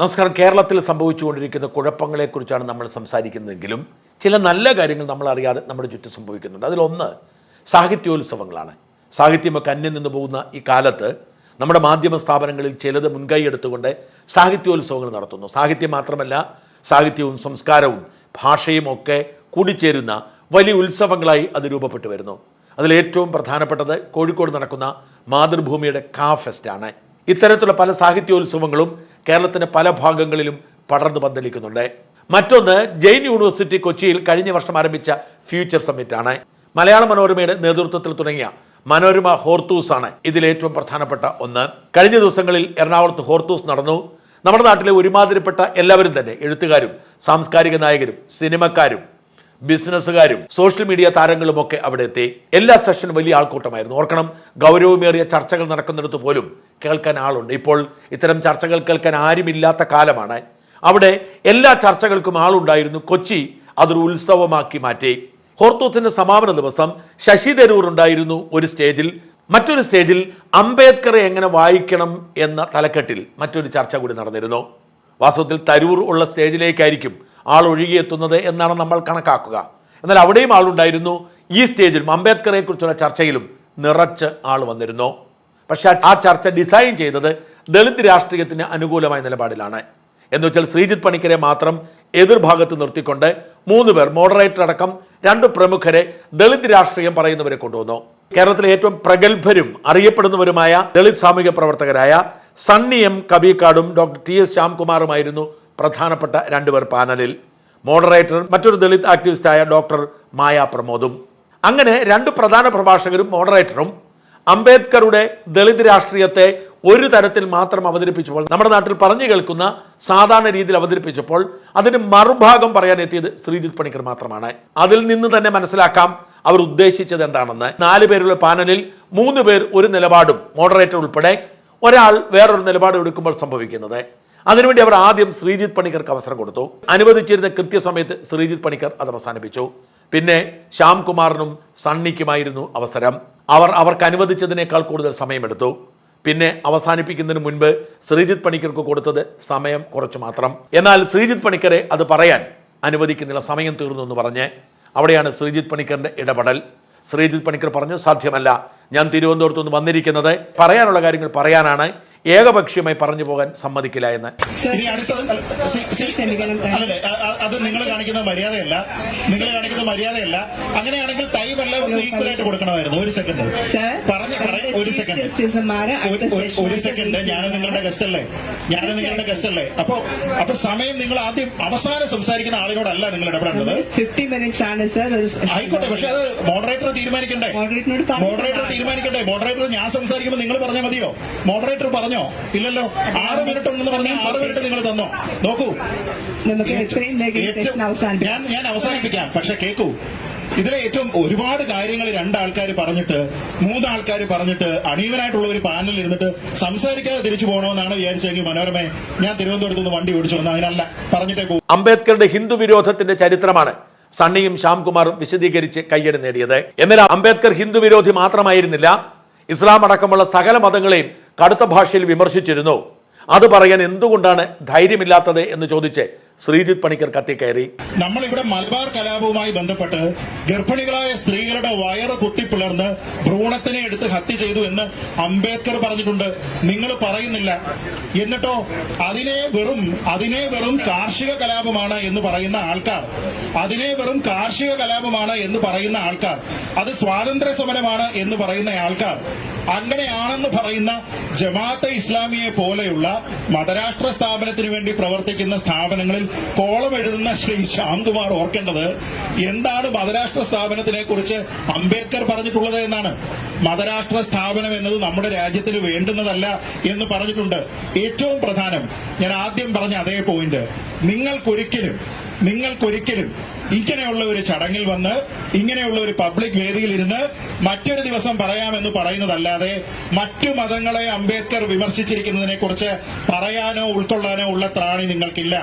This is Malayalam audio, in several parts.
നമസ്കാരം. കേരളത്തിൽ സംഭവിച്ചുകൊണ്ടിരിക്കുന്ന കുഴപ്പങ്ങളെക്കുറിച്ചാണ് നമ്മൾ സംസാരിക്കുന്നതെങ്കിലും ചില നല്ല കാര്യങ്ങൾ നമ്മൾ അറിയാതെ നമ്മുടെ ചുറ്റും സംഭവിക്കുന്നുണ്ട്. അതിലൊന്ന് സാഹിത്യോത്സവങ്ങളാണ്. സാഹിത്യമൊക്കെ അന്യം നിന്ന് പോകുന്ന ഈ കാലത്ത് നമ്മുടെ മാധ്യമ സ്ഥാപനങ്ങളിൽ ചിലത് മുൻകൈ എടുത്തുകൊണ്ട് സാഹിത്യോത്സവങ്ങൾ നടത്തുന്നു. സാഹിത്യം മാത്രമല്ല സാഹിത്യവും സംസ്കാരവും ഭാഷയും ഒക്കെ കൂടിച്ചേരുന്ന വലിയ ഉത്സവങ്ങളായി അത് രൂപപ്പെട്ടു വരുന്നു. അതിലേറ്റവും പ്രധാനപ്പെട്ടത് കോഴിക്കോട് നടക്കുന്ന മാതൃഭൂമിയുടെ കാ ഫെസ്റ്റാണ് ഇത്തരത്തിലുള്ള പല സാഹിത്യോത്സവങ്ങളും കേരളത്തിന്റെ പല ഭാഗങ്ങളിലും പടർന്നു പന്തലിക്കുന്നുണ്ട്. മറ്റൊന്ന് ജെയിൻ യൂണിവേഴ്സിറ്റി കൊച്ചിയിൽ കഴിഞ്ഞ വർഷം ആരംഭിച്ച ഫ്യൂച്ചർ സമ്മിറ്റ് ആണ് മലയാള മനോരമയുടെ നേതൃത്വത്തിൽ തുടങ്ങിയ മനോരമ ഹോർത്തൂസ് ആണ് ഇതിൽ ഏറ്റവും പ്രധാനപ്പെട്ട ഒന്ന്. കഴിഞ്ഞ ദിവസങ്ങളിൽ എറണാകുളത്ത് ഹോർത്തൂസ് നടന്നു. നമ്മുടെ നാട്ടിലെ ഒരുമാതിരിപ്പെട്ട എല്ലാവരും തന്നെ എഴുത്തുകാരും സാംസ്കാരിക നായകരും സിനിമക്കാരും ബിസിനസ്സുകാരും സോഷ്യൽ മീഡിയ താരങ്ങളുമൊക്കെ അവിടെ എത്തി എല്ലാ സെഷനും വലിയ ആൾക്കൂട്ടമായിരുന്നു. ഓർക്കണം ഗൗരവമേറിയ ചർച്ചകൾ നടക്കുന്നിടത്ത് പോലും കേൾക്കാൻ ആളുണ്ട്. ഇപ്പോൾ ഇത്തരം ചർച്ചകൾ കേൾക്കാൻ ആരുമില്ലാത്ത കാലമാണ്. അവിടെ എല്ലാ ചർച്ചകൾക്കും ആളുണ്ടായിരുന്നു. കൊച്ചി അതൊരു ഉത്സവമാക്കി മാറ്റി. ഹോർത്തൂത്തിന്റെ സമാപന ദിവസം ശശി തരൂർ ഉണ്ടായിരുന്നു ഒരു സ്റ്റേജിൽ. മറ്റൊരു സ്റ്റേജിൽ അംബേദ്കറെ എങ്ങനെ വായിക്കണം എന്ന തലക്കെട്ടിൽ മറ്റൊരു ചർച്ച കൂടി നടന്നിരുന്നു. വാസ്തവത്തിൽ തരൂർ ഉള്ള സ്റ്റേജിലേക്കായിരിക്കും ആൾ ഒഴുകിയെത്തുന്നത് എന്നാണ് നമ്മൾ കണക്കാക്കുക. എന്നാൽ അവിടെയും ആളുണ്ടായിരുന്നു. ഈ സ്റ്റേജിലും അംബേദ്കറെ കുറിച്ചുള്ള ചർച്ചയിലും നിറച്ച് ആൾ വന്നിരുന്നു. പക്ഷെ ആ ചർച്ച ഡിസൈൻ ചെയ്തത് ദളിത് രാഷ്ട്രീയത്തിന് അനുകൂലമായ നിലപാടിലാണ്. എന്ന് വെച്ചാൽ ശ്രീജിത് പണിക്കരെ മാത്രം എതിർഭാഗത്ത് നിർത്തിക്കൊണ്ട് മൂന്ന് പേർ മോഡറേറ്റർ അടക്കം രണ്ട് പ്രമുഖരെ ദളിത് രാഷ്ട്രീയം പറയുന്നവരെ കൊണ്ടുവന്നു. കേരളത്തിലെ ഏറ്റവും പ്രഗത്ഭരും അറിയപ്പെടുന്നവരുമായ ദളിത് സാമൂഹിക പ്രവർത്തകരായ സണ്ണി എം കബീക്കാടും ഡോക്ടർ ടി എസ് ശ്യാംകുമാറുമായിരുന്നു പ്രധാനപ്പെട്ട രണ്ടുപേർ പാനലിൽ മോഡറേറ്റർ മറ്റൊരു ദളിത് ആക്ടിവിസ്റ്റായ ഡോക്ടർ മായ പ്രമോദും. അങ്ങനെ രണ്ട് പ്രധാന പ്രഭാഷകരും മോഡറേറ്ററും അംബേദ്കറുടെ ദളിത് രാഷ്ട്രീയത്തെ ഒരു തരത്തിൽ മാത്രം അവതരിപ്പിച്ചപ്പോൾ നമ്മുടെ നാട്ടിൽ പറഞ്ഞു കേൾക്കുന്ന സാധാരണ രീതിയിൽ അവതരിപ്പിച്ചപ്പോൾ അതിന് മറുഭാഗം പറയാൻ എത്തിയത് ശ്രീജിത്ത് പണിക്കർ മാത്രമാണ്. അതിൽ നിന്ന് തന്നെ മനസ്സിലാക്കാം അവർ ഉദ്ദേശിച്ചത് എന്താണെന്ന്. നാല് പേരുള്ള പാനലിൽ മൂന്ന് പേർ ഒരു നിലപാടും മോഡറേറ്റർ ഉൾപ്പെടെ ഒരാൾ വേറൊരു നിലപാട് എടുക്കുമ്പോൾ സംഭവിക്കുന്നത്. അതിനുവേണ്ടി അവർ ആദ്യം ശ്രീജിത്ത് പണിക്കർക്ക് അവസരം കൊടുത്തു. അനുവദിച്ചിരുന്ന കൃത്യസമയത്ത് ശ്രീജിത്ത് പണിക്കർ അത് അവസാനിപ്പിച്ചു പിന്നെ ശ്യാംകുമാറിനും സണ്ണിക്കുമായിരുന്നു അവസരം. അവർ അവർക്ക് അനുവദിച്ചതിനേക്കാൾ കൂടുതൽ സമയമെടുത്തു. പിന്നെ അവസാനിപ്പിക്കുന്നതിന് മുൻപ് ശ്രീജിത്ത് പണിക്കർക്ക് കൊടുത്തത് സമയം കുറച്ച് മാത്രം. എന്നാൽ ശ്രീജിത്ത് പണിക്കരെ അത് പറയാൻ അനുവദിക്കുന്നില്ല സമയം തീർന്നു എന്ന് പറഞ്ഞ് അവിടെയാണ് ശ്രീജിത്ത് പണിക്കറിന്റെ ഇടപെടൽ. ശ്രീജിത്ത് പണിക്കർ പറഞ്ഞു സാധ്യമല്ല. ഞാൻ തിരുവനന്തപുരത്ത് നിന്ന് വന്നിരിക്കുന്നത് പറയാനുള്ള കാര്യങ്ങൾ പറയാനാണ്. ഏകപക്ഷീയമായി പറഞ്ഞു പോകാൻ സമ്മതിക്കില്ല എന്ന്. അത് നിങ്ങൾ കാണിക്കുന്ന മര്യാദയല്ല. നിങ്ങൾ കാണിക്കുന്ന മര്യാദയല്ല. അങ്ങനെയാണെങ്കിൽ തൈ വെള്ളം ഈക്വൽ ആയിട്ട് കൊടുക്കണമായിരുന്നു. ഒരു സെക്കൻഡ് പറഞ്ഞു ഒരു സെക്കൻഡ് ഒരു സെക്കൻഡ് ഞാൻ നിങ്ങളുടെ ഗസ്റ്റ് അല്ലേ? ഞാൻ നിങ്ങളുടെ ഗസ്റ്റ് അല്ലേ? അപ്പൊ അപ്പൊ സമയം നിങ്ങൾ ആദ്യം അവസാനം സംസാരിക്കുന്ന ആളിനോടല്ല നിങ്ങൾ ഇടപെടേണ്ടത് ഫിഫ്റ്റി മിനിറ്റ്സ് ആണ് സർ ആയിക്കോട്ടെ പക്ഷെ അത് മോഡറേറ്റർ തീരുമാനിക്കണ്ടേ? മോഡറേറ്റർ തീരുമാനിക്കണ്ടേ? മോഡറേറ്റർ ഞാൻ സംസാരിക്കുമ്പോൾ നിങ്ങൾ പറഞ്ഞാൽ മതിയോ? മോഡറേറ്റർ പറഞ്ഞോ ഇല്ലല്ലോ. ആറ് മിനിറ്റ് ഉണ്ടെന്ന് പറഞ്ഞാൽ ആറ് മിനിറ്റ് നിങ്ങൾ തന്നോ? നോക്കൂ. ഞാൻ ഞാൻ അവസാനിപ്പിക്കാം. പക്ഷെ കേക്കൂ. ഇതിലെ ഏറ്റവും ഒരുപാട് കാര്യങ്ങൾ രണ്ടാൾക്കാർ പറഞ്ഞിട്ട് മൂന്നാൾക്കാർ പറഞ്ഞിട്ട് അണീവനായിട്ടുള്ള ഒരു പാനലിൽ ഇരുന്നിട്ട് സംസാരിക്കാതെ തിരിച്ചു പോകണമെന്നാണ് വിചാരിച്ചെങ്കിൽ മനോരമ ഞാൻ തിരുവനന്തപുരത്ത് നിന്ന് വണ്ടി ഓടിച്ചു വന്ന അതിനല്ല പറഞ്ഞിട്ടേ പോകും അംബേദ്കറുടെ ഹിന്ദു വിരോധത്തിന്റെ ചരിത്രമാണ് സണ്ണിയും ശ്യാംകുമാറും വിശദീകരിച്ച് കയ്യടി നേടിയത്. എന്നാൽ അംബേദ്കർ ഹിന്ദു വിരോധി മാത്രമായിരുന്നില്ല. ഇസ്ലാം അടക്കമുള്ള സകല മതങ്ങളെയും കടുത്ത ഭാഷയിൽ വിമർശിച്ചിരുന്നു. അത് പറയാൻ എന്തുകൊണ്ടാണ് ധൈര്യമില്ലാത്തത് എന്ന് ചോദിച്ച് ശ്രീജിത്ത് പണിക്കർ കത്തിക്കയറി. നമ്മളിവിടെ മലബാർ കലാപവുമായി ബന്ധപ്പെട്ട് ഗർഭിണികളായ സ്ത്രീകളുടെ വയറ് കുത്തിപ്പിളർന്ന് ഭ്രൂണത്തിനെ എടുത്ത് ഹത്യ ചെയ്തു എന്ന് അംബേദ്കർ പറഞ്ഞിട്ടുണ്ട്. നിങ്ങൾ പറയുന്നില്ല. എന്നിട്ടോ അതിനെ വെറും അതിനെ വെറും കാർഷിക കലാപമാണ് എന്ന് പറയുന്ന ആൾക്കാർ. അതിനെ വെറും കാർഷിക കലാപമാണ് എന്ന് പറയുന്ന ആൾക്കാർ. അത് സ്വാതന്ത്ര്യ സമരമാണ് എന്ന് പറയുന്ന ആൾക്കാർ. അങ്ങനെയാണെന്ന് പറയുന്ന ജമാഅത്തെ ഇസ്ലാമിയെ പോലെയുള്ള മതരാഷ്ട്ര സ്ഥാപനത്തിന് വേണ്ടി പ്രവർത്തിക്കുന്ന സ്ഥാപനങ്ങളിൽ കോളം എഴുതുന്ന ശ്രീ ശ്യാംകുമാർ ഓർക്കേണ്ടത് എന്താണ് മതരാഷ്ട്ര സ്ഥാപനത്തിനെ കുറിച്ച് അംബേദ്കർ പറഞ്ഞിട്ടുള്ളത് എന്നാണ്. മതരാഷ്ട്ര സ്ഥാപനം എന്നത് നമ്മുടെ രാജ്യത്തിന് വേണ്ടുന്നതല്ല എന്ന് പറഞ്ഞിട്ടുണ്ട്. ഏറ്റവും പ്രധാനം ഞാൻ ആദ്യം പറഞ്ഞ അതേ പോയിന്റ് നിങ്ങൾക്കൊരിക്കലും നിങ്ങൾക്കൊരിക്കലും ഇങ്ങനെയുള്ള ഒരു ചടങ്ങിൽ വന്ന് ഇങ്ങനെയുള്ള ഒരു പബ്ലിക് വേദിയിൽ ഇരുന്ന് മറ്റൊരു ദിവസം പറയാമെന്ന് പറയുന്നതല്ലാതെ മറ്റു മതങ്ങളെ അംബേദ്കർ വിമർശിച്ചിരിക്കുന്നതിനെ കുറിച്ച് പറയാനോ ഉൾക്കൊള്ളാനോ ഉള്ള ത്രാണി നിങ്ങൾക്കില്ല.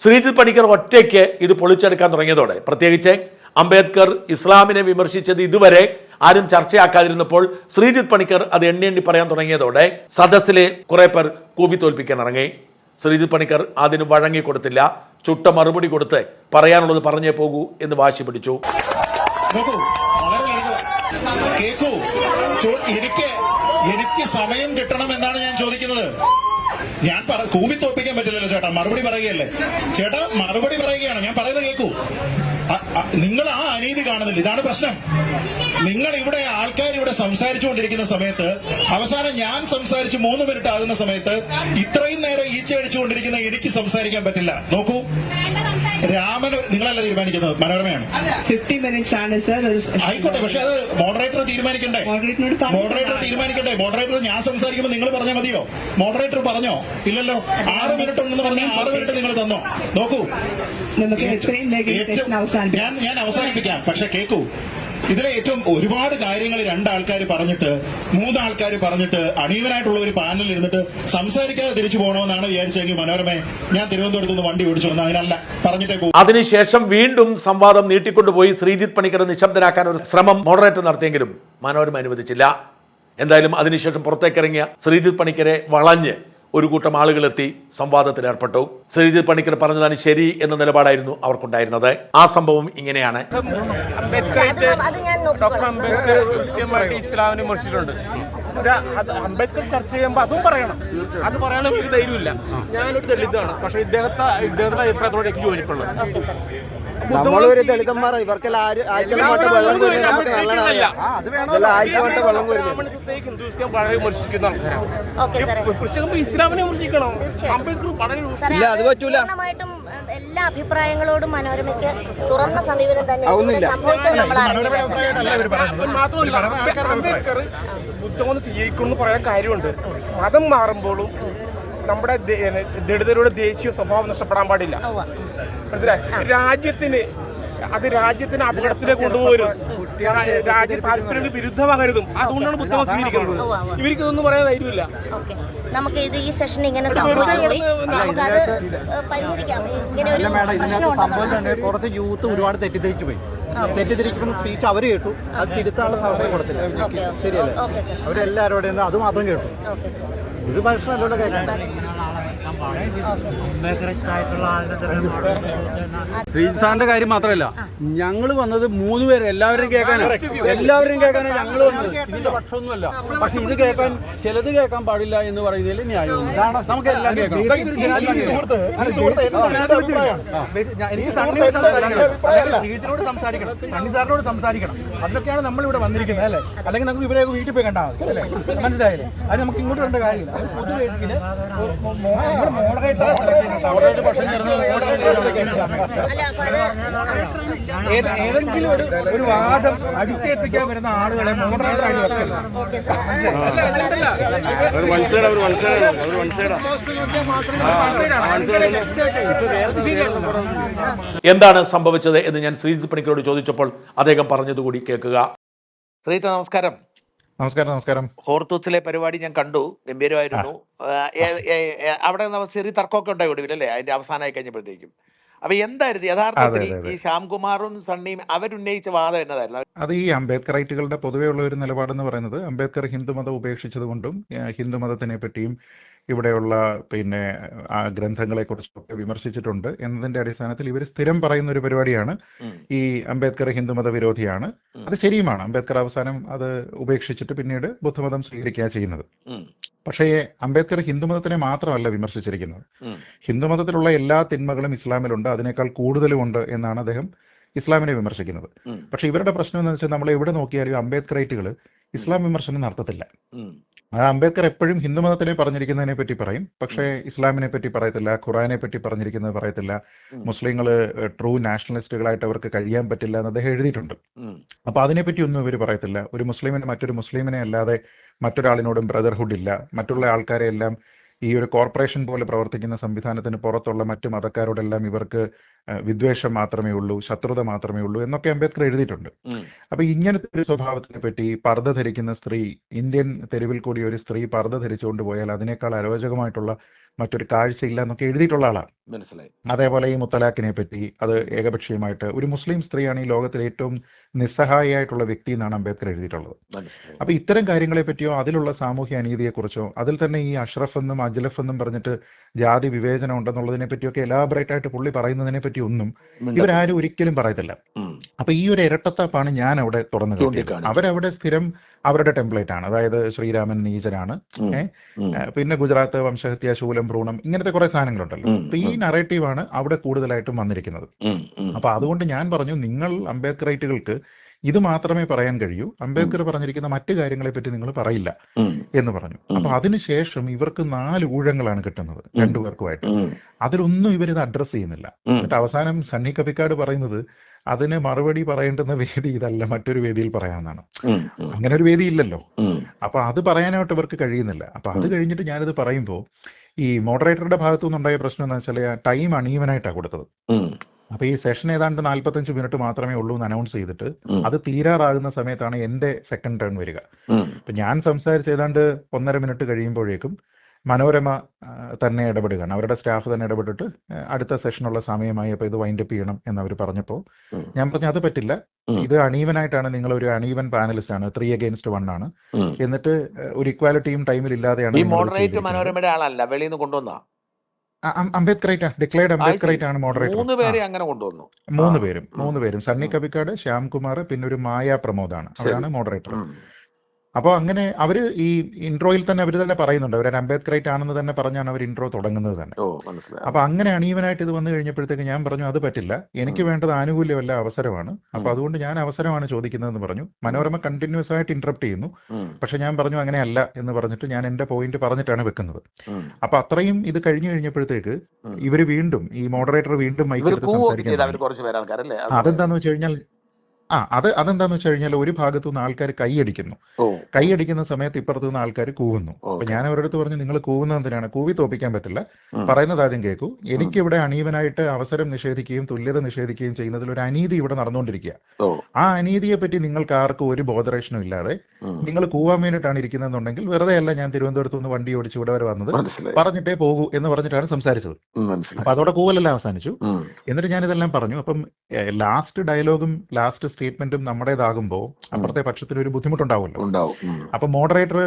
ശ്രീജിത് പണിക്കർ ഒറ്റയ്ക്ക് ഇത് പൊളിച്ചെടുക്കാൻ തുടങ്ങിയതോടെ പ്രത്യേകിച്ച് അംബേദ്കർ ഇസ്ലാമിനെ വിമർശിച്ചത് ഇതുവരെ ആരും ചർച്ചയാക്കാതിരുന്നപ്പോൾ ശ്രീജിത് പണിക്കർ അത് എണ്ണി എണ്ണി പറയാൻ തുടങ്ങിയതോടെ സദസ്സിലെ കുറെ പേർ കൂവി തോൽപ്പിക്കാൻ ഇറങ്ങി. ശ്രീജിത് പണിക്കർ അതിന് വഴങ്ങിക്കൊടുത്തില്ല. ചുട്ട മറുപടി കൊടുത്ത്. പറയാനുള്ളത് പറഞ്ഞേ പോകൂ എന്ന് വാശി പിടിച്ചു. കേക്കൂ എനിക്ക് എനിക്ക് സമയം കിട്ടണം എന്നാണ് ഞാൻ ചോദിക്കുന്നത്. ഞാൻ കൂമ്പി തോപ്പിക്കാൻ പറ്റില്ലല്ലോ ചേട്ടാ മറുപടി പറയുകയല്ലേ? ചേട്ടാ മറുപടി പറയുകയാണ്. ഞാൻ പറയുന്നത് അ- നിങ്ങൾ ആ അനീതി കാണുന്നില്ല. ഇതാണ് പ്രശ്നം. നിങ്ങൾ ഇവിടെ ആൾക്കാർ ഇവിടെ സംസാരിച്ചുകൊണ്ടിരിക്കുന്ന സമയത്ത് അവസാനം ഞാൻ സംസാരിച്ച് മൂന്ന് മിനിറ്റ് ആകുന്ന സമയത്ത് ഇത്രയും നേരം ഈച്ച അടിച്ചുകൊണ്ടിരിക്കുന്ന എനിക്ക് സംസാരിക്കാൻ പറ്റില്ല. നോക്കൂ. രാമൻ നിങ്ങളല്ല തീരുമാനിക്കുന്നത്? മനോരമയാണ്. ഫിഫ്റ്റി മിനിറ്റ്സ് ആണ് സർ ആയിക്കോട്ടെ പക്ഷെ അത് മോഡറേറ്റർ തീരുമാനിക്കണ്ടേ? മോഡറേറ്റർ തീരുമാനിക്കണ്ടേ? മോഡറേറ്റർ ഞാൻ സംസാരിക്കുമ്പോൾ നിങ്ങൾ പറഞ്ഞാൽ മതിയോ? മോഡറേറ്റർ പറഞ്ഞോ? ഇല്ലല്ലോ. ആറ് മിനിറ്റ് ഉണ്ടെന്ന് പറഞ്ഞാൽ ആറ് മിനിറ്റ് നിങ്ങൾ തന്നോ? നോക്കൂ. നമുക്ക് എത്രയും ഞാൻ ഞാൻ അവസാനിപ്പിക്കാം. പക്ഷെ കേക്കൂ. ഇതിലെ ഏറ്റവും ഒരുപാട് കാര്യങ്ങൾ രണ്ടാൾക്കാർ പറഞ്ഞിട്ട് മൂന്നാൾക്കാർ പറഞ്ഞിട്ട് അണീവനായിട്ടുള്ള ഒരു പാനലിൽ ഇരുന്നിട്ട് സംസാരിക്കാതെ തിരിച്ചു പോകണമെന്നാണ് വിചാരിച്ചെങ്കിൽ മനോരമ ഞാൻ തിരുവനന്തപുരത്ത് നിന്ന് വണ്ടി ഓടിച്ചു വന്നു അതിനല്ല പറഞ്ഞിട്ടേ പോകും അതിനുശേഷം വീണ്ടും സംവാദം നീട്ടിക്കൊണ്ടുപോയി ശ്രീജിത് പണിക്കർ നിശബ്ദനാക്കാൻ ഒരു ശ്രമം മോഡറേറ്റർ നടത്തിയെങ്കിലും മനോരമ അനുവദിച്ചില്ല. എന്തായാലും അതിനുശേഷം പുറത്തേക്കിറങ്ങിയ ശ്രീജിത് പണിക്കരെ വളഞ്ഞ് ഒരു കൂട്ടം ആളുകളെത്തി സംവാദത്തിൽ ഏർപ്പെട്ടു ശ്രീജിത് പണിക്കർ പറഞ്ഞതാണ് ശരി എന്ന നിലപാടായിരുന്നു അവർക്കുണ്ടായിരുന്നത്. ആ സംഭവം ഇങ്ങനെയാണ്. ഇസ്ലാമിനെ വിമർശിച്ചിട്ടുണ്ട്. ഒരു അംബേദ്കർ ചർച്ച ചെയ്യുമ്പോൾ അതും പറയണം. അത് പറയാനും എനിക്ക് ധൈര്യമില്ല ഞാനൊരു ദളിതാണ് പക്ഷേ ഇദ്ദേഹത്തെ ഇദ്ദേഹത്തിന്റെ അഭിപ്രായത്തോടെ എനിക്ക് യോജിപ്പുള്ളത്. നമ്മളൊരു ദളിതന്മാർ ഇവർക്കെല്ലാം ആയിരക്കണക്കിന് വെള്ളം കോരുന്നത് ആയിരക്കണക്കിന് വെള്ളം കോരുന്നത്. ബ്രാഹ്മണസത്തെ ഹിന്ദുസ്തം വളരെ വിമർശിക്കുന്ന ആൾക്കാരാണ് ഓക്കെ സാറേ. ക്രിസ്ത്യൻ ഇസ്ലാമിനെ വിമർശിക്കണം. തീർച്ചയായും. അംബേദ്കർ വളരെ സാറേ, ഇല്ല, അത് പറ്റൂല. എല്ലാ അഭിപ്രായങ്ങളോടും മനോരമയ്ക്ക് തുറന്ന സമീപനം തന്നെ മാത്രമല്ല അംബേദ്കർ ബുദ്ധമൊന്ന് പറയാൻ കാര്യമുണ്ട്. മതം മാറുമ്പോഴും നമ്മുടെ ദളിതരുടെ ദേശീയ സ്വഭാവം നഷ്ടപ്പെടാൻ പാടില്ല. മനസ്സിലായി? രാജ്യത്തിന് അത് രാജ്യത്തിന് അപകടത്തിലേക്ക് കൊണ്ടുപോകരുത് രാജ്യ താല്പര്യം വിരുദ്ധമാകരുതും അതുകൊണ്ടാണ് ബുദ്ധം സ്വീകരിക്കുന്നത്. ഇവർക്ക് ഇതൊന്നും പറയാൻ ധൈര്യമില്ല. ഓക്കെ. നമുക്ക് ഇത് ഈ സെഷൻ ഇങ്ങനെ വെറുതെ സംഭവിച്ചു നമുക്കത് പരിഹരിക്കാം. ഇങ്ങനെ ഒരു സംഭവം തന്നെ കുറച്ച് യൂത്ത് ഒരുപാട് തെറ്റിദ്ധരിച്ചു പോയി. തെറ്റിദ്ധരിക്കുന്ന സ്പീച്ച് അവർ കേട്ടു. അത് തിരുത്താനുള്ള സമയം കൊടുത്തില്ല. ഓക്കെ. ശരിയല്ലേ? അവരെല്ലാവരോടെ അത് മാത്രം കേട്ടു. ഓക്കെ. ഇത് പ്രശ്നമല്ലോ കേൾക്കാൻ ശ്രീജിത് സാറിന്റെ കാര്യം മാത്രമല്ല ഞങ്ങൾ വന്നത് മൂന്ന് പേര് എല്ലാവരും കേൾക്കാനാണ് എല്ലാവരും കേൾക്കാനാണ് ഞങ്ങൾ വന്നത്. ഇതിന്റെ പക്ഷമൊന്നുമല്ല. പക്ഷെ ഇത് കേൾക്കാൻ ചിലത് കേൾക്കാൻ പാടില്ല എന്ന് പറയുന്നതിൽ ന്യായമാണ് നമുക്ക് എല്ലാം കേൾക്കണം എനിക്ക് സണ്ണിയോട് സംസാരിക്കണം ശ്രീജിത്തിനോട് സംസാരിക്കണം സണ്ണി സാറിനോട് സംസാരിക്കണം അതിനൊക്കെയാണ് നമ്മൾ ഇവിടെ വന്നിരിക്കുന്നത് അല്ലേ അല്ലെങ്കിൽ നമുക്ക് ഇവരെ വീട്ടിൽ പോയി കണ്ടാൽ മതി അല്ലേ മനസ്സിലായില്ലേ അത് നമുക്ക് ഇങ്ങോട്ട് കണ്ട കാര്യമില്ല ഏതെങ്കിലും ഒരു ഒരു വാദം അടിച്ചേൽപ്പിക്കാൻ വരുന്ന ആളുകളെ വെക്കല്ല ഓക്കെ സാർ എന്താണ് സംഭവിച്ചത് എന്ന് ഞാൻ ശ്രീജിത് പണിക്കരോട് ചോദിച്ചപ്പോൾ അദ്ദേഹം പറഞ്ഞതുകൂടി കേൾക്കുക. ശ്രീത നമസ്കാരം. നമസ്കാരം നമസ്കാരം. ഹോർത്തൂസിലെ പരിപാടി ഞാൻ കണ്ടു. ഗംഭീരമായിരുന്നു. അവിടെ ചെറിയ തർക്കമൊക്കെ ഉണ്ടായി ഒടുവിൽ അല്ലേ അതിന്റെ അവസാനമായി കഴിഞ്ഞപ്പോഴത്തേക്കും. അപ്പൊ എന്തായിരുന്നു യഥാർത്ഥത്തിൽ. ഈ ശ്യാംകുമാറും സണ്ണിയും അവരുന്നയിച്ച വാദം എന്നതായിരുന്നു? അത് ഈ അംബേദ്കർ അംബേദ്കറൈറ്റുകളുടെ പൊതുവെയുള്ള ഒരു നിലപാടെന്ന് പറയുന്നത് അംബേദ്കർ ഹിന്ദുമതം ഉപേക്ഷിച്ചതുകൊണ്ടും കൊണ്ടും ഹിന്ദുമതത്തിനെ പറ്റിയും ഇവിടെയുള്ള പിന്നെ ആ ഗ്രന്ഥങ്ങളെ കുറിച്ചൊക്കെ വിമർശിച്ചിട്ടുണ്ട്. എന്നതിന്റെ അടിസ്ഥാനത്തിൽ ഇവർ സ്ഥിരം പറയുന്ന ഒരു പരിപാടിയാണ് ഈ അംബേദ്കർ ഹിന്ദുമത വിരോധിയാണ്. അത് ശരിയുമാണ്. അംബേദ്കർ അവസാനം അത് ഉപേക്ഷിച്ചിട്ട് പിന്നീട് ബുദ്ധമതം സ്വീകരിക്കുക ചെയ്യുന്നത്. പക്ഷേ അംബേദ്കർ ഹിന്ദുമതത്തിനെ മാത്രമല്ല വിമർശിച്ചിരിക്കുന്നത്. ഹിന്ദുമതത്തിലുള്ള എല്ലാ തിന്മകളും ഇസ്ലാമിലുണ്ട്. അതിനേക്കാൾ കൂടുതലും ഉണ്ട് എന്നാണ് അദ്ദേഹം ഇസ്ലാമിനെ വിമർശിക്കുന്നത്. പക്ഷെ ഇവരുടെ പ്രശ്നം എന്ന് വെച്ചാൽ നമ്മൾ എവിടെ നോക്കിയാലും അംബേദ്കറൈറ്റുകൾ ഇസ്ലാം വിമർശനം നടത്തത്തില്ല. അത് ആ അംബേദ്കർ എപ്പോഴും ഹിന്ദുമതത്തിലെ പറഞ്ഞിരിക്കുന്നതിനെ പറ്റി പറയും. പക്ഷേ ഇസ്ലാമിനെ പറ്റി പറയത്തില്ല ഖുറാനെ പറ്റി പറഞ്ഞിരിക്കുന്നത് പറയത്തില്ല. മുസ്ലിങ്ങൾ ട്രൂ നാഷണലിസ്റ്റുകളായിട്ട് അവർക്ക് കഴിയാൻ പറ്റില്ല എന്ന് അദ്ദേഹം എഴുതിയിട്ടുണ്ട്. അപ്പൊ അതിനെപ്പറ്റി ഒന്നും ഇവർ പറയത്തില്ല. ഒരു മുസ്ലിമിന് മറ്റൊരു മുസ്ലിമിനെ അല്ലാതെ മറ്റൊരാളിനോടും ബ്രദർഹുഡ് ഇല്ല. മറ്റുള്ള ആൾക്കാരെ എല്ലാം ഈ ഒരു കോർപ്പറേഷൻ പോലെ പ്രവർത്തിക്കുന്ന സംവിധാനത്തിന് പുറത്തുള്ള മറ്റു മതക്കാരോടെല്ലാം ഇവർക്ക് വിദ്വേഷം മാത്രമേ ഉള്ളൂ ശത്രുത മാത്രമേ ഉള്ളൂ എന്നൊക്കെ അംബേദ്കർ എഴുതിയിട്ടുണ്ട്. അപ്പൊ ഇങ്ങനത്തെ ഒരു സ്വഭാവത്തിനെ പറ്റി പർദ്ദ ധരിക്കുന്ന സ്ത്രീ ഇന്ത്യൻ തെരുവിൽ കൂടി ഒരു സ്ത്രീ പർദ്ദ ധരിച്ചുകൊണ്ട് പോയാൽ അതിനേക്കാൾ അരോചകമായിട്ടുള്ള മറ്റൊരു കാഴ്ചയില്ല എന്നൊക്കെ എഴുതിയിട്ടുള്ള ആളാണ്. മനസ്സിലായി. അതേപോലെ ഈ മുത്തലാഖിനെ പറ്റി അത് ഏകപക്ഷീയമായിട്ട് ഒരു മുസ്ലിം സ്ത്രീയാണ് ഈ ലോകത്തിലെ ഏറ്റവും നിസ്സഹായിയായിട്ടുള്ള വ്യക്തി എന്നാണ് അംബേദ്കർ എഴുതിയിട്ടുള്ളത്. അപ്പൊ ഇത്തരം കാര്യങ്ങളെ പറ്റിയോ അതിലുള്ള സാമൂഹ്യ അനീതിയെക്കുറിച്ചോ അതിൽ തന്നെ ഈ അഷ്റഫ് എന്നും അജ്ലഫ് എന്നും പറഞ്ഞിട്ട് ജാതി വിവേചനം ഉണ്ടെന്നുള്ളതിനെ പറ്റിയൊക്കെ എലാബറേറ്റ് ആയിട്ട് പുള്ളി പറയുന്നതിനെ പറ്റി ഒന്നും ഇവരാരും ഒരിക്കലും പറയത്തില്ല. അപ്പൊ ഈ ഒരു ഇരട്ടത്താപ്പാണ് ഞാൻ അവിടെ തുറന്നു കാട്ടിയത്. അവരവിടെ സ്ഥിരം അവരുടെ ടെംപ്ലേറ്റ് ആണ്. അതായത് ശ്രീരാമൻ നീചനാണ് പിന്നെ ഗുജറാത്ത് വംശഹത്യ ശൂലം ഭ്രൂണം ഇങ്ങനത്തെ കുറെ സാധനങ്ങളുണ്ടല്ലോ. അപ്പൊ ഈ നറേറ്റീവാണ് അവിടെ കൂടുതലായിട്ടും വന്നിരിക്കുന്നത്. അപ്പൊ അതുകൊണ്ട് ഞാൻ പറഞ്ഞു നിങ്ങൾ അംബേദ്കറൈറ്റുകൾക്ക് ഇത് മാത്രമേ പറയാൻ കഴിയൂ. അംബേദ്കർ പറഞ്ഞിരിക്കുന്ന മറ്റു കാര്യങ്ങളെ പറ്റി നിങ്ങൾ പറയില്ല എന്ന് പറഞ്ഞു. അപ്പൊ അതിനുശേഷം ഇവർക്ക് നാല് ഊഴങ്ങളാണ് കിട്ടുന്നത് രണ്ടുപേർക്കുമായിട്ട്. അതിലൊന്നും ഇവരിത് അഡ്രസ് ചെയ്യുന്നില്ല. എന്നിട്ട് അവസാനം സണ്ണി കപ്പിക്കാട് പറയുന്നത് അതിന് മറുപടി പറയേണ്ടുന്ന വേദി ഇതല്ല മറ്റൊരു വേദിയിൽ പറയാമെന്നാണ്. അങ്ങനെ ഒരു വേദി ഇല്ലല്ലോ. അപ്പൊ അത് പറയാനായിട്ട് ഇവർക്ക് കഴിയുന്നില്ല. അപ്പൊ അത് കഴിഞ്ഞിട്ട് ഞാനിത് പറയുമ്പോൾ ഈ മോഡറേറ്ററുടെ ഭാഗത്തു നിന്നുണ്ടായ പ്രശ്നം എന്താ വെച്ചാൽ ടൈം അണീവനായിട്ടാണ് കൊടുത്തത്. അപ്പൊ ഈ സെഷൻ ഏതാണ്ട് നാല്പത്തഞ്ച് മിനിറ്റ് മാത്രമേ ഉള്ളൂ എന്ന് അനൗൺസ് ചെയ്തിട്ട് അത് തീരാറാകുന്ന സമയത്താണ് എന്റെ സെക്കൻഡ് ടേൺ വരിക. അപ്പൊ ഞാൻ സംസാരിച്ച് ഏതാണ്ട് ഒന്നര മിനിറ്റ് കഴിയുമ്പോഴേക്കും മനോരമ തന്നെ ഇടപെടുകയാണ്. അവരുടെ സ്റ്റാഫ് തന്നെ ഇടപെട്ടിട്ട് അടുത്ത സെഷനുള്ള സമയമായി അപ്പൊ ഇത് വൈൻഡപ്പ് ചെയ്യണം എന്ന് അവർ പറഞ്ഞപ്പോൾ ഞാൻ പറഞ്ഞു അത് പറ്റില്ല. ഇത് അണീവനായിട്ടാണ് നിങ്ങൾ ഒരു അണീവൻ പാനലിസ്റ്റ് ആണ്. ത്രീ അഗേൻസ്റ്റ് വൺ ആണ്. എന്നിട്ട് ഒരു ഇക്വാലിറ്റിയും ടൈമിൽ ഇല്ലാതെയാണ്. മനോരമയുടെ ആളല്ല. വെളിയിൽ നിന്ന് കൊണ്ടുവന്ന അംബേദ്കറൈറ്റ് ഡിക്ലെയർഡ് അംബേദ്കർ ആണ് മോഡറേറ്റർ മൂന്ന് പേരെ അങ്ങനെ കൊണ്ടുവന്നു. മൂന്ന് പേരും മൂന്ന് പേരും. സണ്ണി കവിക്കാട് ശ്യാംകുമാർ പിന്നെ ഒരു മായ പ്രമോദാണ് അവരാണ് മോഡറേറ്റർ. അപ്പോൾ അങ്ങനെ അവർ ഈ ഇൻട്രോയിൽ തന്നെ അവർ തന്നെ പറയുന്നുണ്ട്. അവർ അംബേദ്കർ ആയിട്ട് ആണെന്ന് തന്നെ പറഞ്ഞാണ് അവർ ഇൻട്രോ തുടങ്ങുന്നത് തന്നെ. ഓ മനസ്സിലായി. അപ്പൊ അങ്ങനെ അണീവനായിട്ട് ഇത് വന്നു കഴിഞ്ഞപ്പോഴത്തേക്ക് ഞാൻ പറഞ്ഞു അത് പറ്റില്ല. എനിക്ക് വേണ്ടത് ആനുകൂല്യമല്ല അവസരമാണ്. അപ്പൊ അതുകൊണ്ട് ഞാൻ അവസരമാണ് ചോദിക്കുന്നതെന്ന് പറഞ്ഞു. മനോരമ കണ്ടിന്യൂസ് ആയിട്ട് ഇന്ററപ്റ്റ് ചെയ്യുന്നു. പക്ഷെ ഞാൻ പറഞ്ഞു അങ്ങനെയല്ല എന്ന് പറഞ്ഞിട്ട് ഞാൻ എന്റെ പോയിന്റ് പറഞ്ഞിട്ടാണ് വെക്കുന്നത്. അപ്പോൾ അപ്പൊ അത്രയും ഇത് കഴിഞ്ഞു കഴിഞ്ഞപ്പോഴത്തേക്ക് ഇവർ ഇവർ വീണ്ടും ഈ മോഡറേറ്റർ വീണ്ടും മൈക്ക് എടുത്ത് അതെന്താന്ന് വെച്ച് കഴിഞ്ഞാൽ ആ അത് അതെന്താന്ന് വെച്ച് കഴിഞ്ഞാൽ ഒരു ഭാഗത്തു നിന്ന് ആൾക്കാർ കൈയടിക്കുന്നു കൈയടിക്കുന്ന സമയത്ത് ഇപ്പുറത്തു നിന്ന് ആൾക്കാർ കൂവുന്നു അപ്പൊ ഞാൻ അവരുടെ അടുത്ത് പറഞ്ഞു നിങ്ങൾ കൂവുന്നത് എന്തിനാണ്? കൂവി തോപ്പിക്കാൻ പറ്റില്ല. പറയുന്നത് ആദ്യം കേൾക്കൂ എനിക്കിവിടെ അണീവനായിട്ട് അവസരം നിഷേധിക്കുകയും തുല്യത നിഷേധിക്കുകയും ചെയ്യുന്നതിൽ ഒരു അനീതി ഇവിടെ നടന്നുകൊണ്ടിരിക്കുക. ആ അനീതിയെ പറ്റി നിങ്ങൾക്ക് ആർക്കും ഒരു ബോധരേഷനും ഇല്ലാതെ നിങ്ങൾ കൂവാൻ വേണ്ടിയിട്ടാണ് ഇരിക്കുന്നതെന്നുണ്ടെങ്കിൽ വെറുതെ അല്ല ഞാൻ തിരുവനന്തപുരത്ത് നിന്ന് വണ്ടി ഓടിച്ച് ഇവിടെ വരെ വന്നത് പറഞ്ഞിട്ടേ പോകൂ എന്ന് പറഞ്ഞിട്ടാണ് സംസാരിച്ചത്. അപ്പൊ അതോടെ കൂവലെല്ലാം അവസാനിച്ചു. എന്നിട്ട് ഞാൻ ഇതെല്ലാം പറഞ്ഞു. അപ്പം ലാസ്റ്റ് ഡയലോഗും ലാസ്റ്റ് സ്റ്റേറ്റ്മെന്റും നമ്മുടേതാകുമ്പോൾ അപ്പുറത്തെ പക്ഷത്തിന് ഒരു ബുദ്ധിമുട്ടുണ്ടാവുമല്ലോ. അപ്പൊ മോഡറേറ്റർ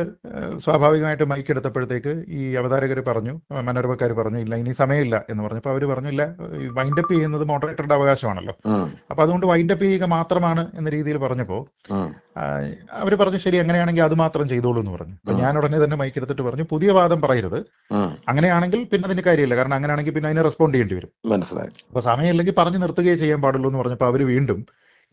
സ്വാഭാവികമായിട്ട് മൈക്ക് എടുത്തപ്പോഴത്തേക്ക് ഈ അവതാരകർ പറഞ്ഞു മനോരമക്കാർ പറഞ്ഞു ഇല്ല ഇനി സമയമില്ല എന്ന് പറഞ്ഞപ്പോൾ അവർ പറഞ്ഞു ഇല്ല വൈൻഡപ്പ് ചെയ്യുന്നത് മോഡറേറ്ററുടെ അവകാശമാണല്ലോ. അപ്പൊ അതുകൊണ്ട് വൈൻഡപ്പ് ചെയ്യുക മാത്രമാണ് എന്ന രീതിയിൽ പറഞ്ഞപ്പോൾ അവർ അവർ പറഞ്ഞു ശരി അങ്ങനെയാണെങ്കിൽ അത് മാത്രം ചെയ്തോളൂ എന്ന് പറഞ്ഞു. അപ്പൊ ഞാൻ ഉടനെ തന്നെ മൈക്ക് എടുത്തിട്ട് പറഞ്ഞു പുതിയ വാദം പറയരുത്. അങ്ങനെയാണെങ്കിൽ പിന്നെ അതിന്റെ കാര്യമില്ല. കാരണം അങ്ങനെയാണെങ്കിൽ പിന്നെ അതിനെ റെസ്പോണ്ട് ചെയ്യേണ്ടി വരും. മനസ്സിലായി. അപ്പൊ സമയമില്ലെങ്കിൽ പറഞ്ഞു നിർത്തുകയേ ചെയ്യാൻ പാടുള്ളൂ എന്ന് പറഞ്ഞപ്പോൾ അവർ വീണ്ടും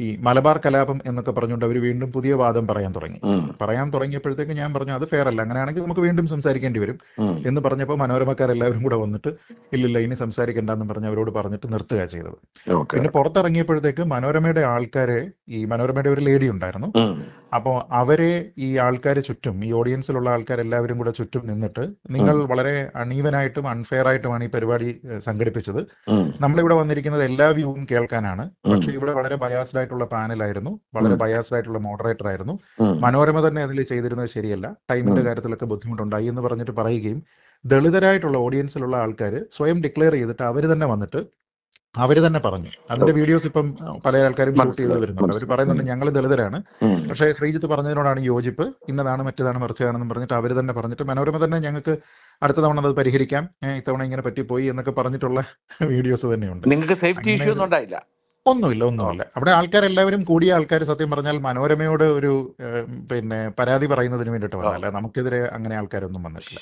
ഈ മലബാർ കലാപം എന്നൊക്കെ പറഞ്ഞുകൊണ്ട് അവർ വീണ്ടും പുതിയ വാദം പറയാൻ തുടങ്ങി. പറയാൻ തുടങ്ങിയപ്പോഴത്തേക്ക് ഞാൻ പറഞ്ഞു അത് ഫെയർ അല്ല. അങ്ങനെയാണെങ്കിൽ നമുക്ക് വീണ്ടും സംസാരിക്കേണ്ടി വരും. എന്ന് പറഞ്ഞപ്പോൾ മനോരമക്കാരെല്ലാവരും കൂടെ വന്നിട്ട് ഇല്ലില്ല ഇനി സംസാരിക്കണ്ടെന്ന് പറഞ്ഞ് അവരോട് പറഞ്ഞിട്ട് നിർത്തുക ചെയ്തത്. പിന്നെ പുറത്തിറങ്ങിയപ്പോഴത്തേക്ക് മനോരമയുടെ ആൾക്കാരെ ഈ മനോരമയുടെ ഒരു ലേഡി ഉണ്ടായിരുന്നു. അപ്പോൾ അവരെ ഈ ആൾക്കാർ ചുറ്റും ഈ ഓഡിയൻസിലുള്ള ആൾക്കാരെല്ലാവരും കൂടെ ചുറ്റും നിന്നിട്ട് നിങ്ങൾ വളരെ അണീവനായിട്ടും അൺഫെയർ ആയിട്ടുമാണ് ഈ പരിപാടി സംഘടിപ്പിച്ചത്. നമ്മളിവിടെ വന്നിരിക്കുന്നത് എല്ലാ വ്യൂവും കേൾക്കാനാണ്. പക്ഷെ ഇവിടെ വളരെ ബയാസ്ഡ് ആയിട്ടുള്ള പാനലായിരുന്നു. വളരെ ബയാസ്ഡ് ആയിട്ടുള്ള മോഡറേറ്റർ ആയിരുന്നു. മനോരമ തന്നെ അതിൽ ചെയ്തിരുന്നത് ശരിയല്ല. ടൈമിന്റെ കാര്യത്തിലൊക്കെ ബുദ്ധിമുട്ടുണ്ടായി എന്ന് പറഞ്ഞിട്ട് പറയുകയും ദളിതരായിട്ടുള്ള ഓഡിയൻസിലുള്ള ആൾക്കാർ സ്വയം ഡിക്ലെയർ ചെയ്തിട്ട് അവർ തന്നെ വന്നിട്ട് അവർ തന്നെ പറഞ്ഞു. അതിന്റെ വീഡിയോസ് ഇപ്പം പല ആൾക്കാരും ഷൂട്ട് ചെയ്ത് വരുന്നുണ്ട്. അവർ പറയുന്നുണ്ട് ഞങ്ങൾ ദളിതരാണ്. പക്ഷേ ശ്രീജിത്ത് പറഞ്ഞതിനോടാണ് യോജിപ്പ്. ഇന്നതാണ് മറ്റേതാണ് മറിച്ചതാണെന്ന് പറഞ്ഞിട്ട് അവർ തന്നെ പറഞ്ഞിട്ട് മനോരമ തന്നെ ഞങ്ങൾക്ക് അടുത്ത തവണ അത് പരിഹരിക്കാം. ഇത്തവണ ഇങ്ങനെ പറ്റിപ്പോയി എന്നൊക്കെ പറഞ്ഞിട്ടുള്ള വീഡിയോസ് തന്നെയുണ്ട്. നിങ്ങൾക്ക് സേഫ്റ്റി ഇഷ്യൂ ഒന്നും ഉണ്ടായില്ല? ഒന്നുമില്ല ഒന്നുമില്ല. അവിടെ ആൾക്കാരെല്ലാവരും കൂടിയ ആൾക്കാർ സത്യം പറഞ്ഞാൽ മനോരമയോട് ഒരു പിന്നെ പരാതി പറയുന്നതിന് വേണ്ടിയിട്ട് വന്നതല്ല. നമുക്കെതിരെ അങ്ങനെ ആൾക്കാരൊന്നും വന്നിട്ടില്ല.